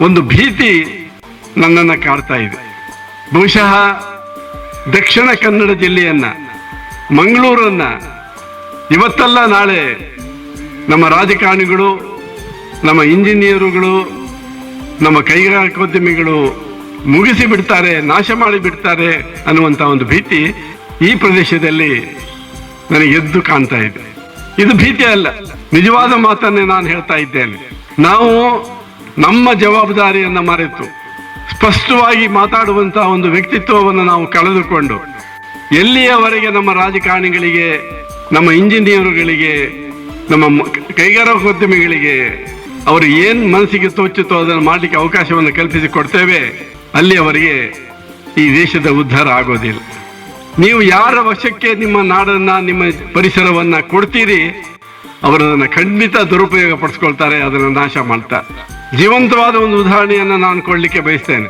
ಒಂದು ಭೀತಿ ನನ್ನನ್ನು ಕಾಡ್ತಾ ಇದೆ. ಬಹುಶಃ ದಕ್ಷಿಣ ಕನ್ನಡ ಜಿಲ್ಲೆಯನ್ನ, ಮಂಗಳೂರನ್ನ ಇವತ್ತಲ್ಲ ನಾಳೆ ನಮ್ಮ ರಾಜಕಾರಣಿಗಳು, ನಮ್ಮ ಇಂಜಿನಿಯರುಗಳು, ನಮ್ಮ ಕೈಗಾರಿಕೋದ್ಯಮಿಗಳು ಮುಗಿಸಿ ಬಿಡ್ತಾರೆ, ನಾಶ ಮಾಡಿ ಬಿಡ್ತಾರೆ ಅನ್ನುವಂಥ ಒಂದು ಭೀತಿ ಈ ಪ್ರದೇಶದಲ್ಲಿ ನನಗೆ ಎದ್ದು ಕಾಣ್ತಾ ಇದೆ. ಇದು ಭೀತಿ ಅಲ್ಲ. ನಿಜವಾದ ಮಾತನ್ನೇ ನಾನು ಹೇಳ್ತಾ ಇದ್ದೇನೆ. ನಾವು ನಮ್ಮ ಜವಾಬ್ದಾರಿಯನ್ನು ಮರೆತು ಸ್ಪಷ್ಟವಾಗಿ ಮಾತಾಡುವಂತಹ ಒಂದು ವ್ಯಕ್ತಿತ್ವವನ್ನು ನಾವು ಕಳೆದುಕೊಂಡು ಎಲ್ಲಿಯವರೆಗೆ ನಮ್ಮ ರಾಜಕಾರಣಿಗಳಿಗೆ, ನಮ್ಮ ಇಂಜಿನಿಯರುಗಳಿಗೆ, ನಮ್ಮ ಕೈಗಾರಿಕೋದ್ಯಮಿಗಳಿಗೆ ಅವರು ಏನು ಮನಸ್ಸಿಗೆ ತೋಚುತ್ತೋ ಅದನ್ನು ಮಾಡಲಿಕ್ಕೆ ಅವಕಾಶವನ್ನು ಕಲ್ಪಿಸಿ ಕೊಡ್ತೇವೆ, ಅಲ್ಲಿಯವರೆಗೆ ಈ ದೇಶದ ಉದ್ಧಾರ ಆಗೋದಿಲ್ಲ. ನೀವು ಯಾರ ವಶಕ್ಕೆ ನಿಮ್ಮ ನಾಡನ್ನ, ನಿಮ್ಮ ಪರಿಸರವನ್ನ ಕೊಡ್ತೀರಿ ಅವರದನ್ನು ಖಂಡಿತ ದುರುಪಯೋಗ ಪಡಿಸ್ಕೊಳ್ತಾರೆ, ಅದನ್ನು ನಾಶ ಮಾಡ್ತಾರೆ. ಜೀವಂತವಾದ ಒಂದು ಉದಾಹರಣೆಯನ್ನು ನಾನು ಕೊಡಲಿಕ್ಕೆ ಬಯಸ್ತೇನೆ.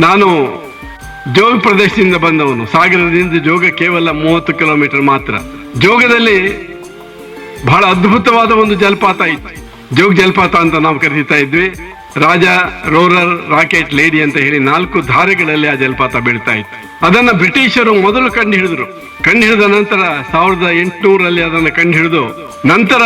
ನಾನು ಜೋಗ ಪ್ರದೇಶದಿಂದ ಬಂದವನು. ಸಾಗರದಿಂದ ಜೋಗ ಕೇವಲ ಮೂವತ್ತು ಕಿಲೋಮೀಟರ್ ಮಾತ್ರ. ಜೋಗದಲ್ಲಿ ಬಹಳ ಅದ್ಭುತವಾದ ಒಂದು ಜಲಪಾತ ಇತ್ತು. ಜೋಗ ಜಲಪಾತ ಅಂತ ನಾವು ಕರೀತಾ ಇದ್ವಿ. ರಾಜ ರೋರರ್ ರಾಕೆಟ್ ಲೇಡಿ ಅಂತ ಹೇಳಿ ನಾಲ್ಕು ಧಾರೆಗಳಲ್ಲಿ ಆ ಜಲಪಾತ ಬೀಳ್ತಾ ಇತ್ತು. ಅದನ್ನ ಬ್ರಿಟಿಷರು ಮೊದಲು ಕಂಡು ಹಿಡಿದ್ರು. ಕಂಡು ಹಿಡಿದ ನಂತರ ಸಾವಿರದ ಎಂಟುನೂರಲ್ಲಿ ಅದನ್ನು ಕಂಡು ಹಿಡಿದು ನಂತರ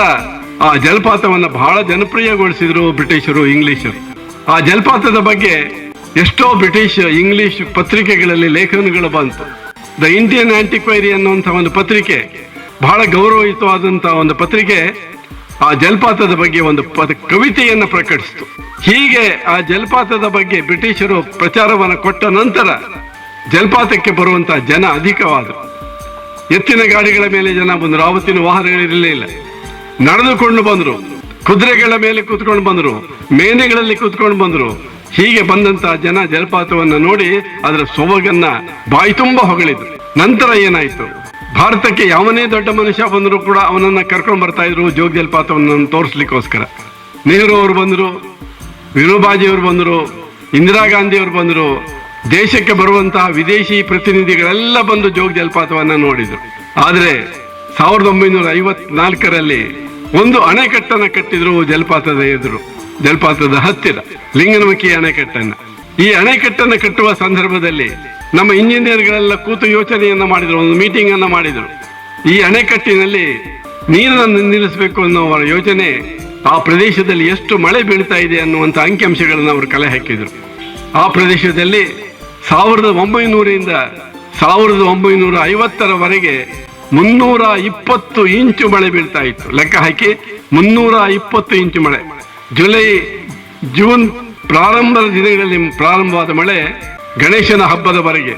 ಆ ಜಲಪಾತವನ್ನು ಬಹಳ ಜನಪ್ರಿಯಗೊಳಿಸಿದ್ರು ಬ್ರಿಟಿಷರು, ಇಂಗ್ಲಿಷರು. ಆ ಜಲಪಾತದ ಬಗ್ಗೆ ಎಷ್ಟೋ ಬ್ರಿಟಿಷ್, ಇಂಗ್ಲಿಷ್ ಪತ್ರಿಕೆಗಳಲ್ಲಿ ಲೇಖನಗಳು ಬಂತು. ದ ಇಂಡಿಯನ್ ಆಂಟಿಕ್ವೈರಿ ಅನ್ನುವಂಥ ಒಂದು ಪತ್ರಿಕೆ ಬಹಳ ಗೌರವಯುತವಾದಂತಹ ಒಂದು ಪತ್ರಿಕೆ ಆ ಜಲಪಾತದ ಬಗ್ಗೆ ಒಂದು ಪದ ಕವಿತೆಯನ್ನು ಪ್ರಕಟಿಸಿತು. ಹೀಗೆ ಆ ಜಲಪಾತದ ಬಗ್ಗೆ ಬ್ರಿಟಿಷರು ಪ್ರಚಾರವನ್ನು ಕೊಟ್ಟ ನಂತರ ಜಲಪಾತಕ್ಕೆ ಬರುವಂತಹ ಜನ ಅಧಿಕವಾದರು. ಎತ್ತಿನ ಗಾಡಿಗಳ ಮೇಲೆ ಜನ ಬಂದರು. ಆವತ್ತಿನ ವಾಹನಗಳಿರಲಿಲ್ಲ. ನಡೆದುಕೊಂಡು ಬಂದರು. ಕುದುರೆಗಳ ಮೇಲೆ ಕೂತ್ಕೊಂಡು ಬಂದರು. ಮೇನೆಗಳಲ್ಲಿ ಕೂತ್ಕೊಂಡು ಬಂದರು. ಹೀಗೆ ಬಂದಂತಹ ಜನ ಜಲಪಾತವನ್ನು ನೋಡಿ ಅದರ ಸೊಬಗನ್ನ ಬಾಯಿ ತುಂಬಾ ಹೊಗಳಿದ್ರು. ನಂತರ ಏನಾಯ್ತು? ಭಾರತಕ್ಕೆ ಯಾವನೇ ದೊಡ್ಡ ಮನುಷ್ಯ ಬಂದರೂ ಕೂಡ ಅವನನ್ನ ಕರ್ಕೊಂಡು ಬರ್ತಾ ಇದ್ರು ಜೋಗ ಜಲಪಾತವನ್ನು ತೋರಿಸ್ಲಿಕ್ಕೋಸ್ಕರ. ನೆಹರು ಅವರು ಬಂದರು ವಿನೋಬಾಜಿಯವರು ಬಂದರು, ಇಂದಿರಾ ಗಾಂಧಿಯವರು ಬಂದರು, ದೇಶಕ್ಕೆ ಬರುವಂತಹ ವಿದೇಶಿ ಪ್ರತಿನಿಧಿಗಳೆಲ್ಲ ಬಂದು ಜೋಗ ಜಲಪಾತವನ್ನು ನೋಡಿದರು. ಆದರೆ ಸಾವಿರದ ಒಂಬೈನೂರ ಐವತ್ನಾಲ್ಕರಲ್ಲಿ ಒಂದು ಅಣೆಕಟ್ಟನ್ನು ಕಟ್ಟಿದ್ರು ಜಲಪಾತದ ಎದುರು, ಜಲಪಾತದ ಹತ್ತಿರ ಲಿಂಗನಮಕ್ಕಿ ಅಣೆಕಟ್ಟನ್ನ. ಈ ಅಣೆಕಟ್ಟನ್ನು ಕಟ್ಟುವ ಸಂದರ್ಭದಲ್ಲಿ ನಮ್ಮ ಇಂಜಿನಿಯರ್ಗಳೆಲ್ಲ ಕೂತು ಯೋಚನೆಯನ್ನ ಮಾಡಿದ್ರು, ಒಂದು ಮೀಟಿಂಗ್ ಅನ್ನ ಮಾಡಿದ್ರು. ಈ ಅಣೆಕಟ್ಟಿನಲ್ಲಿ ನೀರನ್ನು ನಿಲ್ಲಿಸಬೇಕು ಅನ್ನೋ ಅವರ ಯೋಚನೆ ಆ ಪ್ರದೇಶದಲ್ಲಿ ಎಷ್ಟು ಮಳೆ ಬೀಳ್ತಾ ಇದೆ ಅನ್ನುವಂಥ ಅಂಕಿಅಂಶಗಳನ್ನು ಅವರು ಕಲೆ ಹಾಕಿದರು. ಆ ಪ್ರದೇಶದಲ್ಲಿ ಸಾವಿರದ ಒಂಬೈನೂರಿಂದ ಸಾವಿರದ ಒಂಬೈನೂರ ಐವತ್ತರವರೆಗೆ ಮುನ್ನೂರ ಇಪ್ಪತ್ತು ಇಂಚು ಮಳೆ ಬೀಳ್ತಾ ಇತ್ತು. ಲೆಕ್ಕ ಹಾಕಿ ಮುನ್ನೂರ ಇಪ್ಪತ್ತು ಇಂಚು ಮಳೆ. ಜುಲೈ, ಜೂನ್ ಪ್ರಾರಂಭದ ದಿನಗಳಲ್ಲಿ ಪ್ರಾರಂಭವಾದ ಮಳೆ ಗಣೇಶನ ಹಬ್ಬದವರೆಗೆ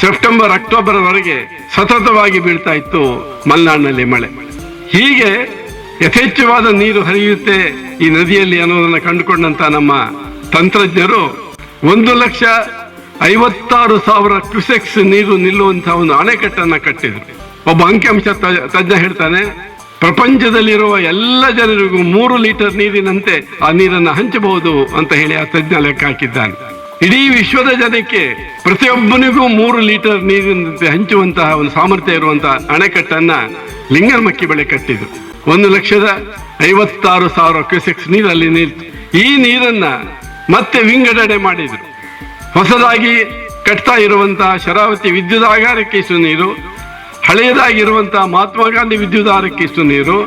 ಸೆಪ್ಟೆಂಬರ್ ಅಕ್ಟೋಬರ್ವರೆಗೆ ಸತತವಾಗಿ ಬೀಳ್ತಾ ಇತ್ತು ಮಲೆನಾಡಿನಲ್ಲಿ ಮಳೆ. ಹೀಗೆ ಯಥೇಚ್ಛವಾದ ನೀರು ಹರಿಯುತ್ತೆ ಈ ನದಿಯಲ್ಲಿ ಅನ್ನೋದನ್ನು ಕಂಡುಕೊಂಡಂತ ನಮ್ಮ ತಂತ್ರಜ್ಞರು ಒಂದು ಲಕ್ಷ ಐವತ್ತಾರು ಸಾವಿರ ಕ್ಯೂಸೆಕ್ಸ್ ನೀರು ನಿಲ್ಲುವಂತಹ ಒಂದು ಅಣೆಕಟ್ಟನ್ನು ಕಟ್ಟಿದ್ರು. ಒಬ್ಬ ಅಂಕಿಅಂಶ ತಜ್ಞ ಹೇಳ್ತಾನೆ, ಪ್ರಪಂಚದಲ್ಲಿರುವ ಎಲ್ಲ ಜನರಿಗೂ ಮೂರು ಲೀಟರ್ ನೀರಿನಂತೆ ಆ ನೀರನ್ನು ಹಂಚಬಹುದು ಅಂತ ಹೇಳಿ ಆ ತಜ್ಞ ಲೆಕ್ಕ ಹಾಕಿದ್ದಾನೆ. ಇಡೀ ವಿಶ್ವದ ಜನಕ್ಕೆ ಪ್ರತಿಯೊಬ್ಬನಿಗೂ ಮೂರು ಲೀಟರ್ ನೀರಿನಂತೆ ಹಂಚುವಂತಹ ಒಂದು ಸಾಮರ್ಥ್ಯ ಇರುವಂತಹ ಅಣೆಕಟ್ಟನ್ನ ಲಿಂಗನಮಕ್ಕಿ ಬಳಿ ಕಟ್ಟಿದ್ರು. ಒಂದು ಲಕ್ಷದ ಐವತ್ತಾರು ಸಾವಿರ ಕ್ಯೂಸೆಕ್ಸ್ ನೀರಲ್ಲಿ ನಿಲ್ತು ಈ ನೀರನ್ನ ಮತ್ತೆ ವಿಂಗಡಣೆ ಮಾಡಿದ್ರು. ಹೊಸದಾಗಿ ಕಟ್ತಾ ಇರುವಂತಹ ಶರಾವತಿ ವಿದ್ಯುದಾಗಾರಕ್ಕೆ ಕೇಸು ನೀರು ಹಳೆಯದಾಗಿರುವಂತಹ ಮಹಾತ್ಮ ಗಾಂಧಿ ವಿದ್ಯುದಾರಕ್ಕೆ ಇಷ್ಟು ನೀರು,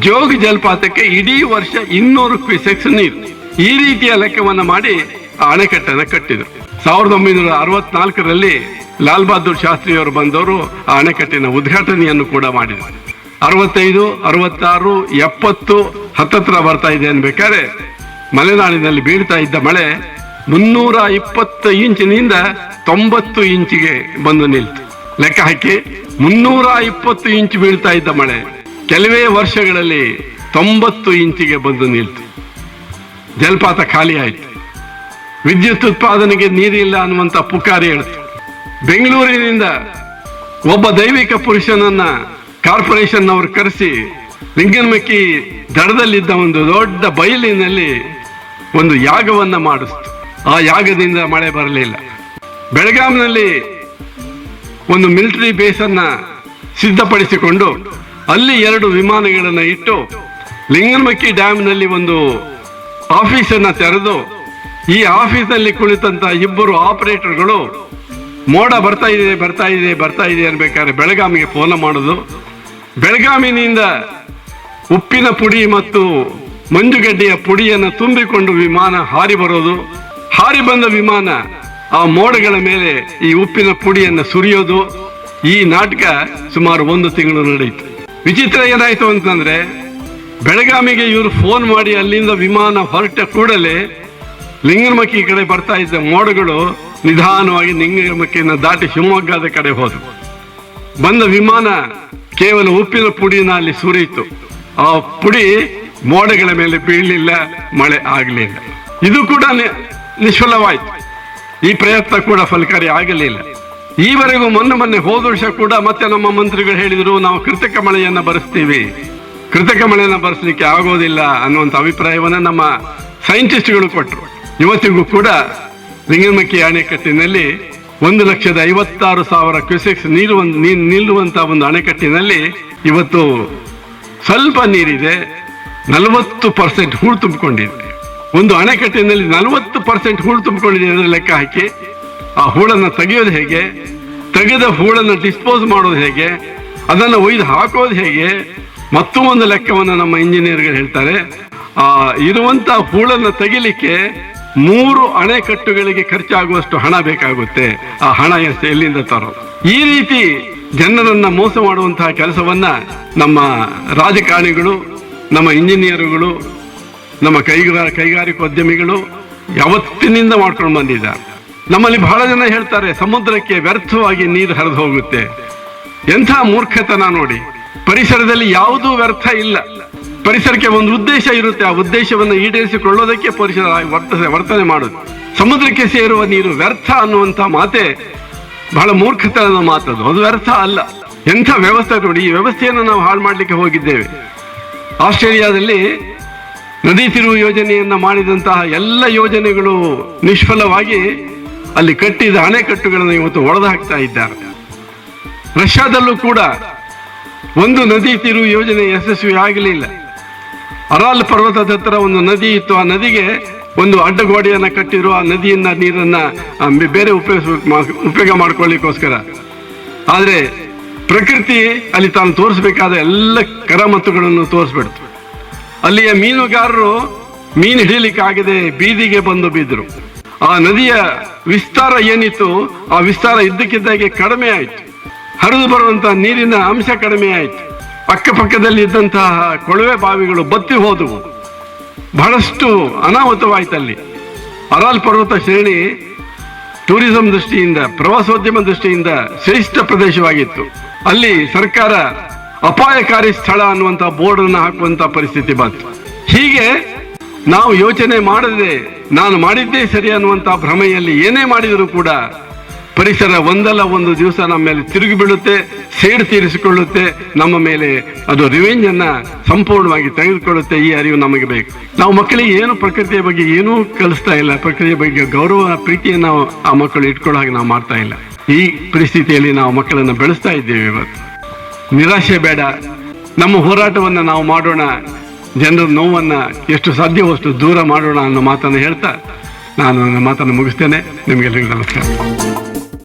ಜೋಗ ಜಲಪಾತಕ್ಕೆ ಇಡೀ ವರ್ಷ ಇನ್ನೂರು ಕ್ಯೂಸೆಕ್ಸ್ ನೀರು. ಈ ರೀತಿಯ ಲೆಕ್ಕವನ್ನು ಮಾಡಿ ಆ ಅಣೆಕಟ್ಟನ್ನು ಕಟ್ಟಿದರು. ಸಾವಿರದ ಒಂಬೈನೂರ ಅರವತ್ನಾಲ್ಕರಲ್ಲಿ ಲಾಲ್ ಬಹದ್ದೂರ್ ಶಾಸ್ತ್ರಿಯವರು ಬಂದವರು ಆ ಅಣೆಕಟ್ಟಿನ ಉದ್ಘಾಟನೆಯನ್ನು ಕೂಡ ಮಾಡಿದರು. ಅರವತ್ತೈದು, ಅರವತ್ತಾರು, ಎಪ್ಪತ್ತು, ಹತ್ತತ್ರ ಬರ್ತಾ ಇದೆ ಅನ್ಬೇಕಾದ್ರೆ, ಮಲೆನಾಡಿನಲ್ಲಿ ಬೀಳ್ತಾ ಇದ್ದ ಮಳೆ ಮುನ್ನೂರ ಇಪ್ಪತ್ತು ಇಂಚಿನಿಂದ ತೊಂಬತ್ತು ಇಂಚಿಗೆ ಬಂದು ನಿಲ್ತು. ಲೆಕ್ಕ ಹಾಕಿ. ಮುನ್ನೂರ ಇಪ್ಪತ್ತು ಇಂಚು ಬೀಳ್ತಾ ಇದ್ದ ಮಳೆ. ಕೆಲವೇ ವರ್ಷಗಳಲ್ಲಿ ತೊಂಬತ್ತು ಇಂಚಿಗೆ ಬಂದು ನಿಲ್ತು. ಜಲಪಾತ ಖಾಲಿ ಆಯಿತು. ವಿದ್ಯುತ್ ಉತ್ಪಾದನೆಗೆ ನೀರಿಲ್ಲ ಅನ್ನುವಂಥ ಪುಕಾರಿ ಹೇಳ್ತು. ಬೆಂಗಳೂರಿನಿಂದ ಒಬ್ಬ ದೈವಿಕ ಪುರುಷನನ್ನ ಕಾರ್ಪೊರೇಷನ್ ಅವರು ಕರೆಸಿ ಲಿಂಗನಮಕ್ಕಿ ದಡದಲ್ಲಿದ್ದ ಒಂದು ದೊಡ್ಡ ಬಯಲಿನಲ್ಲಿ ಒಂದು ಯಾಗವನ್ನ ಮಾಡಿಸ್ತು. ಆ ಯಾಗದಿಂದ ಮಳೆ ಬರಲಿಲ್ಲ. ಬೆಳಗಾಂನಲ್ಲಿ ಒಂದು ಮಿಲಿಟರಿ ಬೇಸನ್ನು ಸಿದ್ಧಪಡಿಸಿಕೊಂಡು ಅಲ್ಲಿ ಎರಡು ವಿಮಾನಗಳನ್ನು ಇಟ್ಟು ಲಿಂಗನಮಕ್ಕಿ ಡ್ಯಾಮ್ನಲ್ಲಿ ಒಂದು ಆಫೀಸನ್ನು ತೆರೆದು ಈ ಆಫೀಸಲ್ಲಿ ಕುಳಿತಂತ ಇಬ್ಬರು ಆಪರೇಟರ್ಗಳು ಮೋಡ ಬರ್ತಾ ಇದೆ ಬರ್ತಾ ಇದೆ ಬರ್ತಾ ಇದೆ ಅನ್ಬೇಕಾದ್ರೆ ಬೆಳಗಾಮಿಗೆ ಫೋನ್ ಮಾಡೋದು. ಬೆಳಗಾಮಿನಿಂದ ಉಪ್ಪಿನ ಪುಡಿ ಮತ್ತು ಮಂಜುಗಡ್ಡೆಯ ಪುಡಿಯನ್ನು ತುಂಬಿಕೊಂಡು ವಿಮಾನ ಹಾರಿ ಬರೋದು. ಹಾರಿ ಬಂದ ವಿಮಾನ ಆ ಮೋಡಗಳ ಮೇಲೆ ಈ ಉಪ್ಪಿನ ಪುಡಿಯನ್ನು ಸುರಿಯೋದು ಈ ನಾಟಕ ಸುಮಾರು ಒಂದು ತಿಂಗಳು ನಡೆಯಿತು. ವಿಚಿತ್ರ ಏನಾಯಿತು ಅಂತಂದ್ರೆ, ಬೆಳಗಾವಿಗೆ ಇವರು ಫೋನ್ ಮಾಡಿ ಅಲ್ಲಿಂದ ವಿಮಾನ ಹೊರಟ ಕೂಡಲೇ ಲಿಂಗನಮಕ್ಕಿ ಕಡೆ ಬರ್ತಾ ಇದ್ದ ಮೋಡಗಳು ನಿಧಾನವಾಗಿ ಲಿಂಗನಮಕ್ಕಿಯನ್ನು ದಾಟಿ ಶಿವಮೊಗ್ಗದ ಕಡೆ ಹೋದವು. ಬಂದ ವಿಮಾನ ಕೇವಲ ಉಪ್ಪಿನ ಪುಡಿನ ಅಲ್ಲಿ ಸುರಿಯಿತು. ಆ ಪುಡಿ ಮೋಡಗಳ ಮೇಲೆ ಬೀಳಲಿಲ್ಲ, ಮಳೆ ಆಗಲಿಲ್ಲ. ಇದು ಕೂಡ ನಿ- ನಿಷ್ಫಲವಾಯಿತು. ಈ ಪ್ರಯತ್ನ ಕೂಡ ಫಲಕಾರಿ ಆಗಲಿಲ್ಲ. ಈವರೆಗೂ ಮೊನ್ನೆ ಮೊನ್ನೆ ಹೋದ ವರ್ಷ ಕೂಡ ಮತ್ತೆ ನಮ್ಮ ಮಂತ್ರಿಗಳು ಹೇಳಿದರು, ನಾವು ಕೃತಕ ಮಳೆಯನ್ನ ಬರೆಸ್ತೀವಿ. ಕೃತಕ ಮಳೆಯನ್ನ ಬರೆಸಲಿಕ್ಕೆ ಆಗೋದಿಲ್ಲ ಅನ್ನುವಂಥ ಅಭಿಪ್ರಾಯವನ್ನ ನಮ್ಮ ಸೈಂಟಿಸ್ಟ್ಗಳು ಕೊಟ್ಟರು. ಇವತ್ತಿಗೂ ಕೂಡ ಲಿಂಗನಮಕ್ಕಿ ಅಣೆಕಟ್ಟಿನಲ್ಲಿ ಒಂದು ಲಕ್ಷದ ಐವತ್ತಾರು ಸಾವಿರ ಕ್ಯೂಸೆಕ್ಸ್ ನೀರು ನೀರು ನೀ- ನಿಲ್ಲುವಂತ ಒಂದು ಅಣೆಕಟ್ಟಿನಲ್ಲಿ ಇವತ್ತು ಸ್ವಲ್ಪ ನೀರಿದೆ, ನಲವತ್ತು ಪರ್ಸೆಂಟ್ ಹೂಳು ತುಂಬಿಕೊಂಡಿದೆ. ಒಂದು ಅಣೆಕಟ್ಟಿನಲ್ಲಿ ನಲವತ್ತು ಪರ್ಸೆಂಟ್ ಹೂಳು ತುಂಬಿಕೊಂಡಿದೆ ಅದರ ಲೆಕ್ಕ ಹಾಕಿ, ಆ ಹೂಳನ್ನು ತೆಗೆಯೋದು ಹೇಗೆ? ತೆಗೆದ ಹೂಳನ್ನು ಡಿಸ್ಪೋಸ್ ಮಾಡೋದು ಹೇಗೆ? ಅದನ್ನು ಒಯ್ದು ಹಾಕೋದು ಹೇಗೆ? ಮತ್ತೂ ಒಂದು ಲೆಕ್ಕವನ್ನು ನಮ್ಮ ಇಂಜಿನಿಯರ್ಗಳು ಹೇಳ್ತಾರೆ, ಆ ಇರುವಂತಹ ಹೂಳನ್ನು ತೆಗಿಲಿಕ್ಕೆ ಮೂರು ಅಣೆಕಟ್ಟುಗಳಿಗೆ ಖರ್ಚಾಗುವಷ್ಟು ಹಣ ಬೇಕಾಗುತ್ತೆ. ಆ ಹಣ ಎಷ್ಟು ಎಲ್ಲಿಂದ ತರೋ? ಈ ರೀತಿ ಜನರನ್ನ ಮೋಸ ಮಾಡುವಂತಹ ಕೆಲಸವನ್ನ ನಮ್ಮ ರಾಜಕಾರಣಿಗಳು, ನಮ್ಮ ಇಂಜಿನಿಯರುಗಳು ನಮ್ಮ ಕೈಗಾರ ಕೈಗಾರಿಕೋದ್ಯಮಿಗಳು ಯಾವತ್ತಿನಿಂದ ಮಾಡ್ಕೊಂಡು ಬಂದಿದ್ದಾರೆ ನಮ್ಮಲ್ಲಿ ಬಹಳ ಜನ ಹೇಳ್ತಾರೆ, ಸಮುದ್ರಕ್ಕೆ ವ್ಯರ್ಥವಾಗಿ ನೀರು ಹರಿದು ಹೋಗುತ್ತೆ. ಎಂಥ ಮೂರ್ಖತನ ನೋಡಿ. ಪರಿಸರದಲ್ಲಿ ಯಾವುದೂ ವ್ಯರ್ಥ ಇಲ್ಲ. ಪರಿಸರಕ್ಕೆ ಒಂದು ಉದ್ದೇಶ ಇರುತ್ತೆ, ಆ ಉದ್ದೇಶವನ್ನು ಈಡೇರಿಸಿಕೊಳ್ಳೋದಕ್ಕೆ ಪರಿಸರ ವರ್ತನೆ ವರ್ತನೆ ಮಾಡುದು ಸಮುದ್ರಕ್ಕೆ ಸೇರುವ ನೀರು ವ್ಯರ್ಥ ಅನ್ನುವಂಥ ಮಾತೆ ಬಹಳ ಮೂರ್ಖತನದ ಮಾತದು. ಅದು ವ್ಯರ್ಥ ಅಲ್ಲ. ಎಂಥ ವ್ಯವಸ್ಥೆ ನೋಡಿ, ಈ ವ್ಯವಸ್ಥೆಯನ್ನು ನಾವು ಹಾಳು ಮಾಡಲಿಕ್ಕೆ ಹೋಗಿದ್ದೇವೆ. ಆಸ್ಟ್ರೇಲಿಯಾದಲ್ಲಿ ನದಿ ತಿರುವು ಯೋಜನೆಯನ್ನ ಮಾಡಿದಂತಹ ಎಲ್ಲ ಯೋಜನೆಗಳು ನಿಷ್ಫಲವಾಗಿ ಅಲ್ಲಿ ಕಟ್ಟಿದ ಅಣೆಕಟ್ಟುಗಳನ್ನು ಇವತ್ತು ಒಡೆದು ಹಾಕ್ತಾ ಇದ್ದಾರೆ. ರಷ್ಯಾದಲ್ಲೂ ಕೂಡ ಒಂದು ನದಿ ತಿರುವು ಯೋಜನೆ ಯಶಸ್ವಿ ಆಗಲಿಲ್ಲ. ಅರಾಲ್ ಪರ್ವತದ ಹತ್ರ ಒಂದು ನದಿ ಇತ್ತು. ಆ ನದಿಗೆ ಒಂದು ಅಡ್ಡಗೋಡೆಯನ್ನ ಕಟ್ಟಿರುವ ಆ ನದಿಯನ್ನ, ನೀರನ್ನ ಬೇರೆ ಉಪಯೋಗ ಉಪಯೋಗ ಮಾಡ್ಕೊಳ್ಳಿಕ್ಕೋಸ್ಕರ. ಆದರೆ ಪ್ರಕೃತಿ ಅಲ್ಲಿ ತಾನು ತೋರಿಸಬೇಕಾದ ಎಲ್ಲ ಕರಮತ್ತುಗಳನ್ನು ತೋರಿಸ್ಬಿಡ್ತು. ಅಲ್ಲಿಯ ಮೀನುಗಾರರು ಮೀನು ಹಿಡಿಯಲಿಕ್ಕಾಗದೆ ಬೀದಿಗೆ ಬಂದು ಬಿದ್ದರು. ಆ ನದಿಯ ವಿಸ್ತಾರ ಏನಿತ್ತು, ಆ ವಿಸ್ತಾರ ಇದ್ದಕ್ಕಿದ್ದಾಗೆ ಕಡಿಮೆ ಆಯಿತು. ಹರಿದು ಬರುವಂತಹ ನೀರಿನ ಅಂಶ ಕಡಿಮೆ ಆಯಿತು. ಅಕ್ಕಪಕ್ಕದಲ್ಲಿ ಇದ್ದಂತಹ ಕೊಳವೆ ಬಾವಿಗಳು ಬತ್ತಿ ಹೋದವು. ಬಹಳಷ್ಟು ಅನಾಹುತವಾಯ್ತಲ್ಲಿ. ಅರಾಲ್ ಪರ್ವತ ಶ್ರೇಣಿ ಟೂರಿಸಂ ದೃಷ್ಟಿಯಿಂದ, ಪ್ರವಾಸೋದ್ಯಮ ದೃಷ್ಟಿಯಿಂದ ಶ್ರೇಷ್ಠ ಪ್ರದೇಶವಾಗಿತ್ತು. ಅಲ್ಲಿ ಸರ್ಕಾರ ಅಪಾಯಕಾರಿ ಸ್ಥಳ ಅನ್ನುವಂಥ ಬೋರ್ಡ್ ಅನ್ನು ಹಾಕುವಂತ ಪರಿಸ್ಥಿತಿ ಬಂತು. ಹೀಗೆ ನಾವು ಯೋಚನೆ ಮಾಡದೆ ನಾನು ಮಾಡಿದ್ದೇ ಸರಿ ಅನ್ನುವಂಥ ಭ್ರಮೆಯಲ್ಲಿ ಏನೇ ಮಾಡಿದರೂ ಕೂಡ ಪರಿಸರ ಒಂದಲ್ಲ ಒಂದು ದಿವಸ ನಮ್ಮ ಮೇಲೆ ತಿರುಗಿ ಬೀಳುತ್ತೆ, ಸೇಡು ತೀರಿಸಿಕೊಳ್ಳುತ್ತೆ, ನಮ್ಮ ಮೇಲೆ ಅದು ರಿವೆಂಜ್ ಅನ್ನ ಸಂಪೂರ್ಣವಾಗಿ ತೆಗೆದುಕೊಳ್ಳುತ್ತೆ ಈ ಅರಿವು ನಮಗೆ ಬೇಕು. ನಾವು ಮಕ್ಕಳಿಗೆ ಏನು ಪ್ರಕೃತಿಯ ಬಗ್ಗೆ ಏನೂ ಕಲಿಸ್ತಾ ಇಲ್ಲ, ಪ್ರಕೃತಿಯ ಬಗ್ಗೆ ಗೌರವ, ಪ್ರೀತಿಯನ್ನು ಆ ಮಕ್ಕಳು ಇಟ್ಕೊಳ್ಳೋ ಹಾಗೆ ನಾವು ಮಾಡ್ತಾ ಇಲ್ಲ. ಈ ಪರಿಸ್ಥಿತಿಯಲ್ಲಿ ನಾವು ಮಕ್ಕಳನ್ನು ಬೆಳೆಸ್ತಾ ಇದ್ದೇವೆ ಇವತ್ತು. ನಿರಾಶೆ ಬೇಡ. ನಮ್ಮ ಹೋರಾಟವನ್ನು ನಾವು ಮಾಡೋಣ. ಜನರ ನೋವನ್ನು ಎಷ್ಟು ಸಾಧ್ಯವಷ್ಟು ದೂರ ಮಾಡೋಣ ಅನ್ನೋ ಮಾತನ್ನು ಹೇಳ್ತಾ ನಾನು ನನ್ನ ಮಾತನ್ನು ಮುಗಿಸ್ತೇನೆ. ನಿಮಗೆಲ್ಲರಿಗೂ ನಮಸ್ಕಾರ.